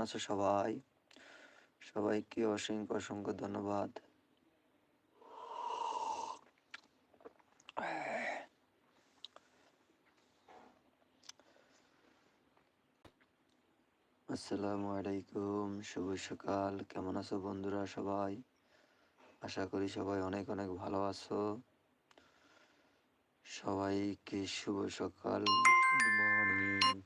আছো সবাই? সবাইকে অসংখ্য অসংখ্য ধন্যবাদ। আসসালামু আলাইকুম, শুভ সকাল। কেমন আছো বন্ধুরা সবাই? আশা করি সবাই অনেক অনেক ভালো আছো। সবাইকে শুভ সকাল গুড মর্নিং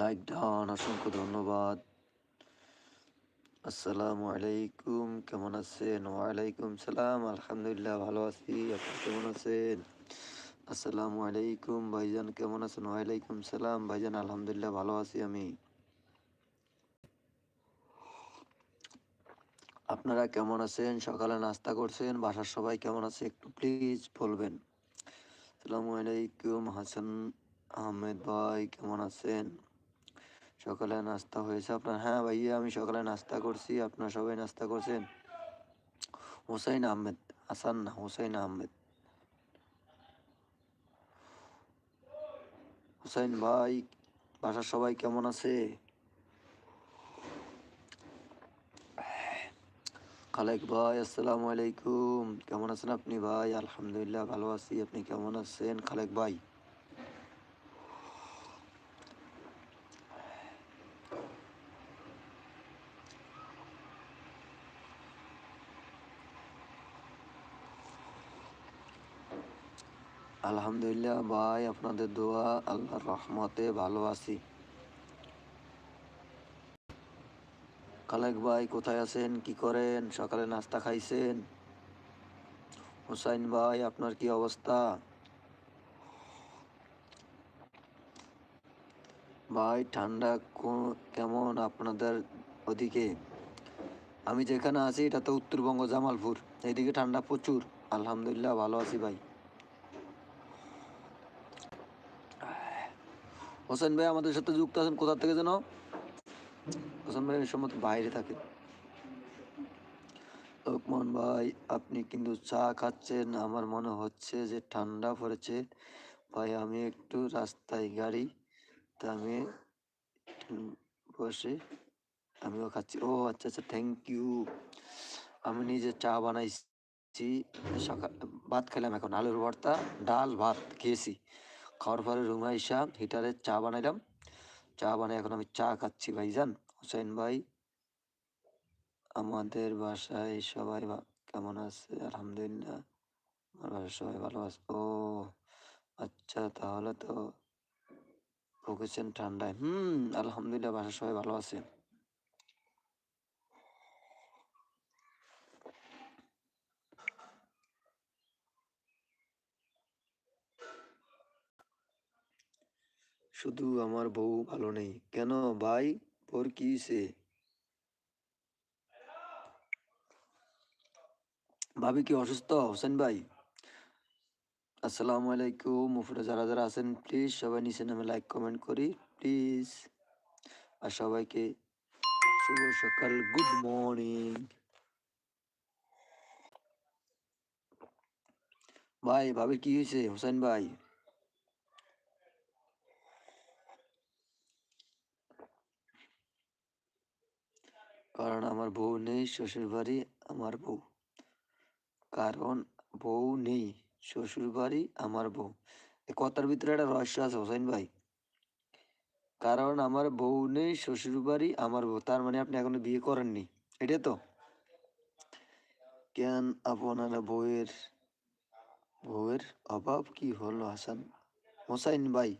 লাইক ডান, অসংখ্য ধন্যবাদ। আসসালামু আলাইকুম, কেমন আছেন? ওয়ালাইকুম সালাম, আলহামদুলিল্লাহ ভালো আছি, আপনি কেমন আছেন? আসসালামু আলাইকুম, ভাইজান কেমন আছেন? ওয়ালাইকুম সালাম, ভাইজান আলহামদুলিল্লাহ ভালো আছি আমি। আপনারা কেমন আছেন? সকালে নাস্তা করছেন? বাসার সবাই কেমন আছে? একটু প্লিজ বলবেন। আসসালামু আলাইকুম, হাসান আহমেদ ভাই, কেমন আছেন? সকালে নাস্তা হয়েছে আপনার? হ্যাঁ ভাইয়া, আমি সকালে নাস্তা করছি। আপনার সবাই নাস্তা করছেন? হোসাইন আহমেদ, হাসান না, হোসাইন আহমেদ। হোসাইন ভাই, বাসার সবাই কেমন আছে? খালেক ভাই, আসসালামু আলাইকুম। কেমন আছেন আপনি ভাই? আলহামদুলিল্লাহ, ভালো আছি। আপনি কেমন আছেন? খালেক ভাই। আলহামদুলিল্লাহ ভাই, আপনাদের দোয়া, আল্লাহর রহমতে ভালো আছি। কালেক ভাই, কোথায় আছেন? কি করেন? সকালে নাস্তা খাইছেন? হুসাইন ভাই, আপনার কি অবস্থা? ভাই, ঠান্ডা কেমন আপনাদের ওদিকে? আমি যেখানে আছি, এটা তো উত্তরবঙ্গ, জামালপুর। এইদিকে ঠান্ডা প্রচুর। আলহামদুলিল্লাহ ভালো আছি ভাই। হোসেন ভাই আমাদের সাথে যুক্ত আছেন, কোথা থেকে যেন? হোসেন ভাই সম্মত বাইরে থাকেন। লোকমান ভাই, আপনি কিন্তু চা খাচ্ছেন, আমার মনে হচ্ছে যে ঠান্ডা পড়েছে। ভাই, আমি একটু রাস্তায় গাড়ি, তা আমি বসে আমিও খাচ্ছি। ও আচ্ছা আচ্ছা থ্যাংক ইউ আমি নিজে চা বানাইছি, সকাল ভাত খেলাম এখন, আলুর ভর্তা, ডাল, ভাত, খেয়েছি। খাওয়ার পরে রুমে আইসা হিটারে চা বানাইলাম। চা বানাই এখন আমি চা খাচ্ছি ভাইজান। হোসেন ভাই, আমাদের বাসায় সবাই কেমন আছে? আলহামদুলিল্লাহ। আমার বাসায় সবাই ভালো আছে। ও আচ্ছা তাহলে তো ঠান্ডায়। হুম, আলহামদুলিল্লাহ, বাসায় সবাই ভালো আছে। শুধু আমার বউ ভালো নেই। কেন ভাই? ওর কি হইছে? ভাবি কি অসুস্থ? হোসেন ভাই? আসসালামু আলাইকুম। উপরে যারা যারা আছেন প্লিজ সবাই নিচে নামে লাইক কমেন্ট করি। প্লিজ আর সবাইকে শুভ সকাল। গুড মর্নিং ভাই ভাবি কি হয়েছে হোসেন ভাই? কারণ আমার বউ নেই, শ্বশুর বাড়ি আমার বউ। কারণ বউ নেই, শ্বশুর বাড়ি আমার বউ। কথার ভিতরে একটা রহস্য আছে, হোসেন ভাই। কারণ আমার বউ নেই, শ্বশুর বাড়ি আমার বউ। তার মানে আপনি এখনও বিয়ে করেননি। এটা তো? কেন আপনার বউয়ের বউয়ের অভাব কি হলো হাসান? হোসাইন ভাই।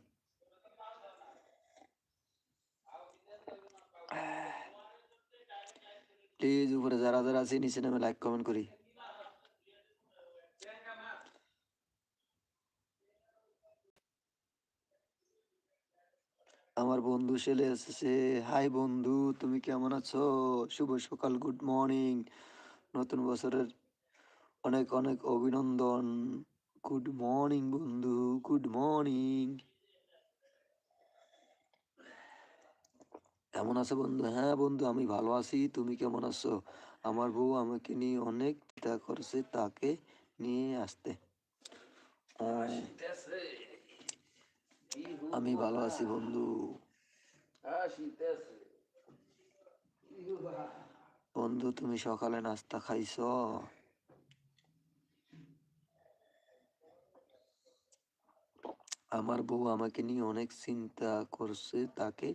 প্লিজ উপরে যারা যারা আছে, নিচে নামে লাইক কমেন্ট করি। আমার বন্ধু ছেলে এসেছে হাই বন্ধু, তুমি কেমন আছো? শুভ সকাল গুড মর্নিং নতুন বছরের অনেক অনেক অভিনন্দন। গুড মর্নিং বন্ধু গুড মর্নিং কেমন আছো বন্ধু? হ্যাঁ বন্ধু, আমি ভালো আছি। তুমি কেমন আছো? আমার বউ আমাকে নিয়ে অনেক চিন্তা করছে তাকে নিয়ে আসতে। আমি ভালো আছি বন্ধু। বন্ধু, তুমি সকালে নাস্তা খাইছো? আমার বউ আমাকে নিয়ে অনেক চিন্তা করছে তাকে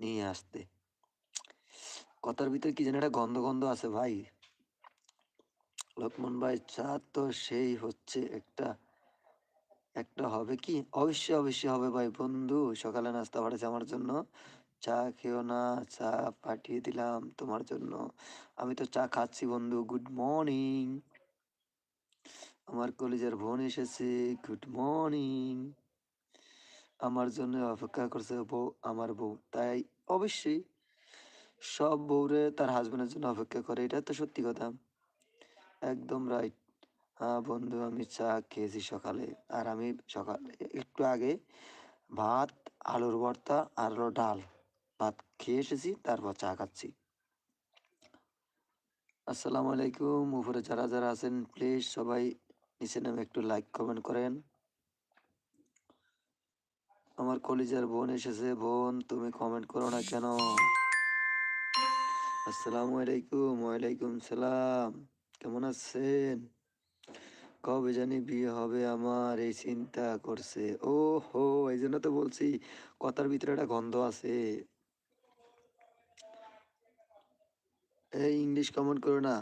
নিয়ে আসতে। কথার ভিতরে কি যেন একটা গন্ধ গন্ধ আছে ভাই। লক্ষ্মণ ভাই চা তো সেই হচ্ছে একটা একটা হবে কি? অবশ্যই অবশ্যই হবে ভাই বন্ধু। সকালে নাস্তা পাঠাচ্ছে আমার জন্য। চা খেও না, চা পাঠিয়ে দিলাম তোমার জন্য। আমি তো চা খাচ্ছি বন্ধু, গুড মর্নিং। আমার কলেজের বোন এসেছে, গুড মর্নিং। আমার জন্য অপেক্ষা করছে বউ, আমার বউ। তাই অবশ্যই সব বউরে তার হাজবেন্ডের জন্য অপেক্ষা করে, এটা তো সত্যি কথা। একদম রাইট হ্যাঁ বন্ধু, আমি চা খেয়েছি সকালে। আর আমি সকালে, একটু আগে ভাত, আলুর ভর্তা, আর ডাল। ভাত খেয়ে এসেছি, তারপর চা খাচ্ছি। আসসালামু আলাইকুম, উপরে যারা যারা আছেন প্লিজ সবাই নিচে নামে একটু লাইক কমেন্ট করেন। আমার কলিজার বোন এসেছে। বোন, তুমি কমেন্ট করো না কেন? আসসালামু আলাইকুম, ওয়ালাইকুম সালাম। কেমন আছেন? কবে জানি বিয়ে হবে আমার, এই চিন্তা করছে। ও হো এই জন্য তো বলছি, কথার ভিতরে একটা গন্ধ আছে। এই ইংলিশ কমেন্ট করো না।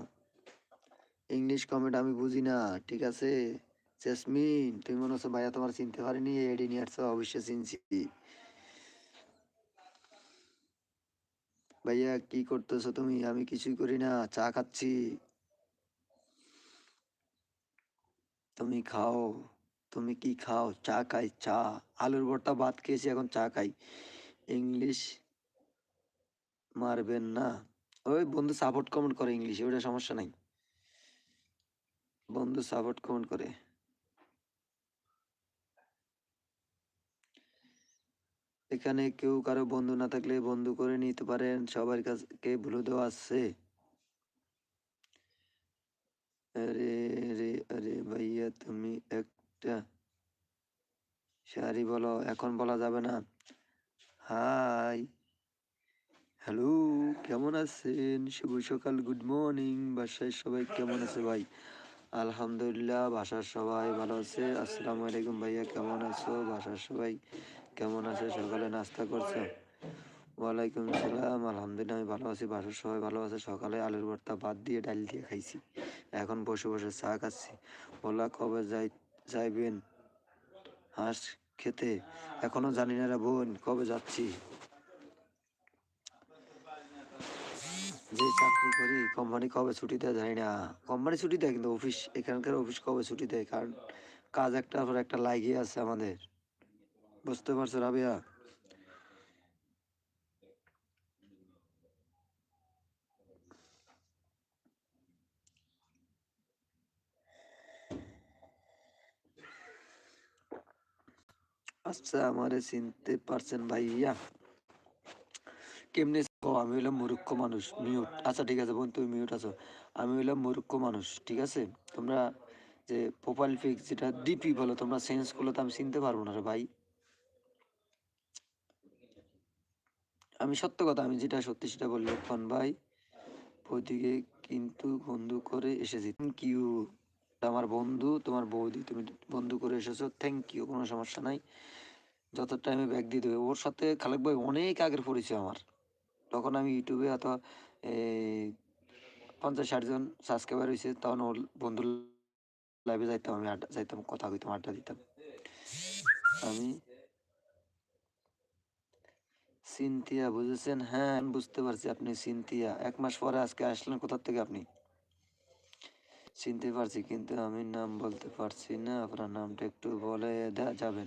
ইংলিশ কমেন্ট আমি বুঝি না, ঠিক আছে? জেসমিন তুমি মনে হচ্ছে ভাইয়া তোমার চিনতে পারিনি এডি নিয়ে আসছো অবশ্যই চিনছি। ভাইয়া, কি করতেছো তুমি? আমি কিছুই করি না, চা খাচ্ছি। তুমি খাও, তুমি কি খাও? চা খাই, চা। আলুর ভর্তা, ভাত খেয়েছি, এখন চা খাই। ইংলিশ মারবেন না। ওই বন্ধু সাপোর্ট কমেন্ট করে ইংলিশে ওটা সমস্যা নাই। বন্ধু সাপোর্ট কমেন্ট করে। এখানে কেউ কারও বন্ধু না থাকলে বন্ধু করে নিতে পারেন, সবার কাছে ভুলে দেওয়া আছে। আরে রে আরে ভাইয়া, তুমি একটা শাড়ি বলো, এখন বলা যাবে না। হাই, হ্যালো, কেমন আছেন? শুভ সকাল, গুড মর্নিং, বাসায় সবাই কেমন আছে ভাই? আলহামদুলিল্লাহ, বাসার সবাই ভালো আছে। আসসালামু আলাইকুম ভাইয়া, কেমন আছো? বাসার সবাই কেমন আছে? সকালে নাস্তা করছ? ওয়ালাইকুম সালাম। আলহামদুলিল্লাহ, আমি ভালো আছি। বাসার সবাই ভালো আছে? সকালে আলুর ভর্তা ভাত দিয়ে ডাল দিয়ে খাইছি। এখন বসে বসে চা খাচ্ছি। বলা কবে যাই যাইবেন? হাঁস খেতে? এখনও জানি না রে বোন, কবে যাচ্ছি? যে চাকরি করি কোম্পানি কবে ছুটি দেয় জানি না। কোম্পানি ছুটি দেয় কিন্তু অফিস এখানকার অফিস কবে ছুটি দেয়? কারণ কাজ একটা পর একটা লাগিয়ে আছে আমাদের। বুঝতে পারছ, রাবিয়া? আচ্ছা আমারে চিনতে পারছেন ভাইয়া? কেমনে আমি হইলাম মূর্খ মানুষ, মিউট। আচ্ছা ঠিক আছে বোন, তুমি মিউট আছো। আমি হইলাম মূর্খ মানুষ, ঠিক আছে? তোমরা যে প্রোফাইল পিক যেটা ডিপি বলো, তোমরা চেঞ্জ করলে তো আমি চিনতে পারব না রে ভাই। আমি সত্য কথা, আমি যেটা সত্যি সেটা বললি লক্ষণ ভাই বৌদিকে কিন্তু বন্ধু করে এসেছি। থ্যাংক ইউ আমার বন্ধু, তোমার বৌদি, তুমি বন্ধু করে এসেছ। থ্যাংক ইউ কোনো সমস্যা নাই। যত টাইমে ব্যাগ দিয়ে দেবে। ওর সাথে খালেক ভাই অনেক আগের পরিচয় আমার। তখন আমি ইউটিউবে অথবা পঞ্চাশ ষাট জন সাবস্ক্রাইবার হয়েছে তখন ওর বন্ধু লাইভে যাইতাম, আমি আড্ডা, যাইতাম, কথা কইতাম, আড্ডা দিতাম। আমি সিনথিয়া বুঝেছেন? হ্যাঁ বুঝতে পারছি আপনি সিনথিয়া। এক মাস পরে আজকে আসলেন কোথা থেকে আপনি? চিনতে পারছি, কিন্তু আমি নাম বলতে পারছি না। আপনার নামটা একটু বলে দেওয়া যাবেন।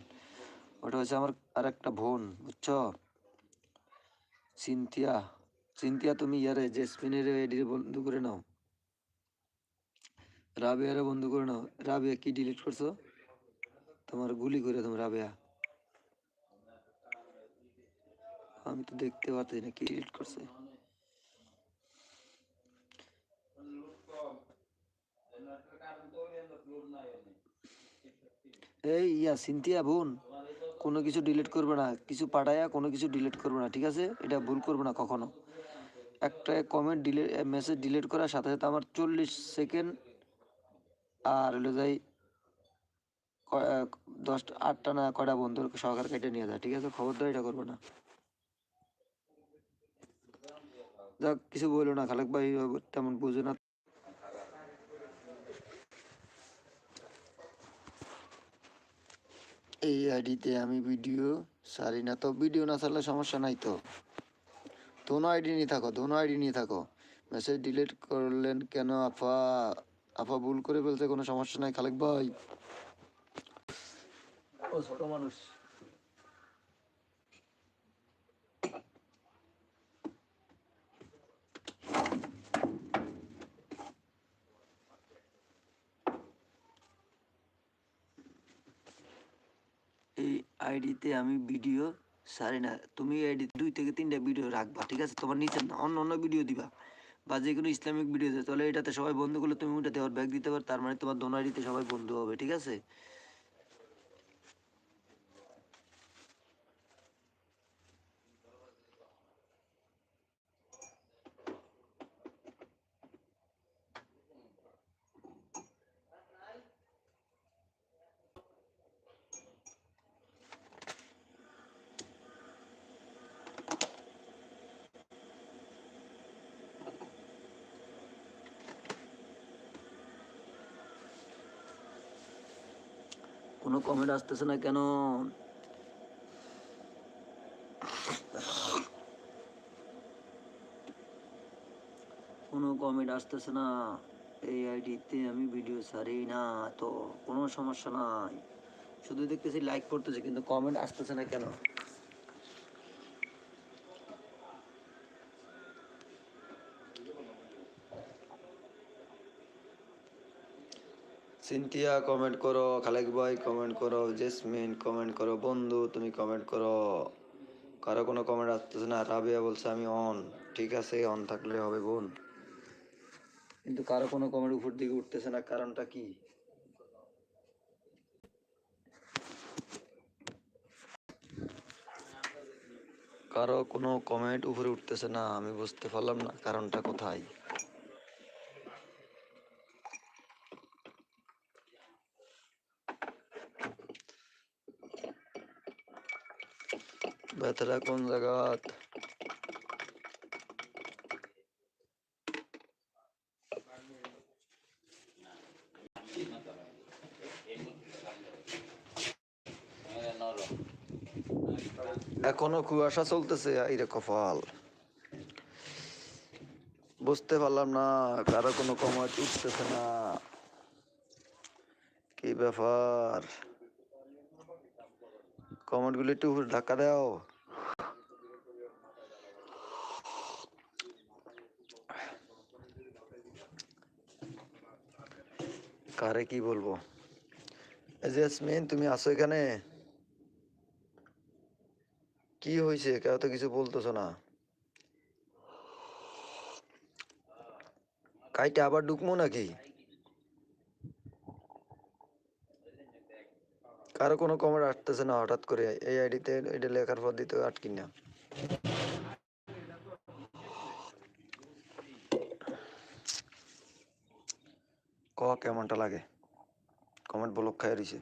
ওটা হচ্ছে আমার আর একটা বোন, বুঝছ? সিনথিয়া। সিনথিয়া, তুমি ইয়ারে জেসমিনের এডির বন্ধু করে নাও। রাবেয়ারে বন্ধু করে নাও। রাবেয়া কি ডিলিট করছ? তোমার গুলি করে তুমি রাবেয়া। আমি তো দেখতে পাচ্ছি না কি ডিলিট করছে। এই ইয়া, সিনথিয়া বোন, কোনো কিছু ডিলিট করবে না। কিছু পাঠায়া, কোনো কিছু ডিলিট করবে না, ঠিক আছে? এটা ভুল করবে না কখনো। একটা কমেন্ট ডিলিট মেসেজ ডিলিট করার সাথে সাথে আমার চল্লিশ সেকেন্ড আর হলো যাই দশটা, আটটা না কয়টা বন্ধুর সহকার কেটে নিয়ে যায়, ঠিক আছে? খবরদার এটা করবে না। যাক কিছু বলল না, খালেক ভাই তেমন বুঝে না। এই আইডিতে আমি ভিডিও সারি না, তো ভিডিও না ছাড়লে সমস্যা নাই তো। দোনো আইডি নিয়ে থাকো, দোনো আইডি নিয়ে থাকো। মেসেজ ডিলিট করলেন কেন? আপা আপা ভুল করে ফেলছে, কোনো সমস্যা নাই খালেক ভাই। ও ছোট মানুষ। এই আইডিতে আমি ভিডিও সারি না, তুমি আইডি দুই থেকে তিনটা ভিডিও রাখবা, ঠিক আছে? তোমার নিচে না, অন্য অন্য ভিডিও দিবা বা যে কোনো ইসলামিক ভিডিও, তাহলে এটাতে সবাই বন্ধু করলে তুমি ওটাতে আবার ব্যাগ দিতে পারো, তার মানে তোমার দোনো আইডিতে সবাই বন্ধু হবে, ঠিক আছে? কোনো কমেন্ট আসতেছে না কেন? কোনো কমেন্ট আসতেছে না। এই আইডিতে আমি ভিডিও ছাড়ি না, তো কোনো সমস্যা নাই। শুধু দেখতেছি লাইক করতেছে, কিন্তু কমেন্ট আসতেছে না কেন? সিনথিয়া কমেন্ট করো, খালেক ভাই কমেন্ট করো, জেসমিন কমেন্ট করো, বন্ধু তুমি কমেন্ট করো। কারও কোনো কমেন্ট আসতেছে না, রাবিয়া বলছে আমি অন ঠিক আছে অন থাকলে হবে বোন। কিন্তু কারও কোনো কমেন্ট উপর দিকে উঠতেছে না, কারণটা কি? কারও কোনো কমেন্ট উপরে উঠতেছে না, আমি বুঝতে পারলাম না কারণটা কোথায়? ব্যথাটা কোন জায়গাত এখনও কুয়াশা চলতেছে, এই রে কপাল। বুঝতে পারলাম না, কারও কোনো কমাট উঠতেছে না। কি ব্যাপার? কমেন্টগুলো একটু ধাক্কা দাও। কারে কি বলব? জেসমিন তুমি আছো এখানে? কি হয়েছে কেউ তো কিছু বলতেছো না। কাইটা আবার ঢুকবো নাকি? কারও কোনো কমেন্ট আসতেছে না, হঠাৎ করে এই আইডিতে এটা লেখার পর দিতে আটকি না ক কেমনটা লাগে? কমেন্ট ব্লক খাই রয়েছে